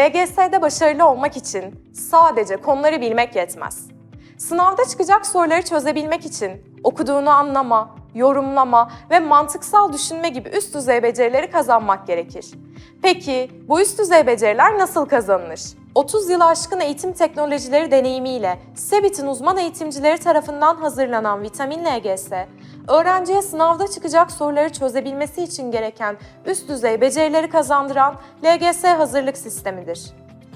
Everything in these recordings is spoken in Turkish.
LGS'de başarılı olmak için sadece konuları bilmek yetmez. Sınavda çıkacak soruları çözebilmek için okuduğunu anlama, yorumlama ve mantıksal düşünme gibi üst düzey becerileri kazanmak gerekir. Peki bu üst düzey beceriler nasıl kazanılır? 30 yılı aşkın eğitim teknolojileri deneyimiyle SEBİT'in uzman eğitimcileri tarafından hazırlanan Vitamin LGS, öğrenciye sınavda çıkacak soruları çözebilmesi için gereken üst düzey becerileri kazandıran LGS hazırlık sistemidir.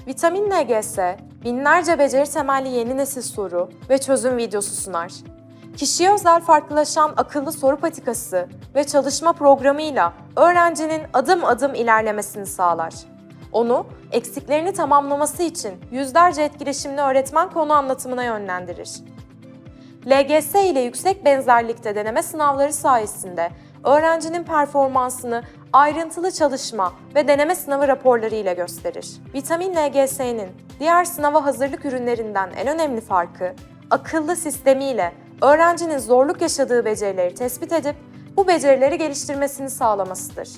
Vitamin LGS, binlerce beceri temelli yeni nesil soru ve çözüm videosu sunar. Kişiye özel farklılaşan akıllı soru patikası ve çalışma programıyla öğrencinin adım adım ilerlemesini sağlar. Onu eksiklerini tamamlaması için yüzlerce etkileşimli öğretmen konu anlatımına yönlendirir. LGS ile yüksek benzerlikte deneme sınavları sayesinde öğrencinin performansını ayrıntılı çalışma ve deneme sınavı raporları ile gösterir. Vitamin LGS'nin diğer sınava hazırlık ürünlerinden en önemli farkı, akıllı sistemiyle öğrencinin zorluk yaşadığı becerileri tespit edip bu becerileri geliştirmesini sağlamasıdır.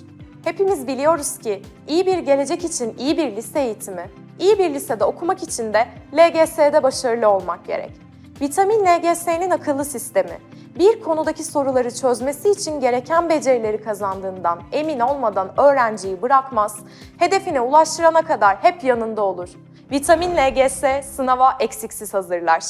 Hepimiz biliyoruz ki iyi bir gelecek için iyi bir lise eğitimi, iyi bir lisede okumak için de LGS'de başarılı olmak gerek. Vitamin LGS'nin akıllı sistemi, bir konudaki soruları çözmesi için gereken becerileri kazandığından emin olmadan öğrenciyi bırakmaz, hedefine ulaştırana kadar hep yanında olur. Vitamin LGS sınava eksiksiz hazırlar.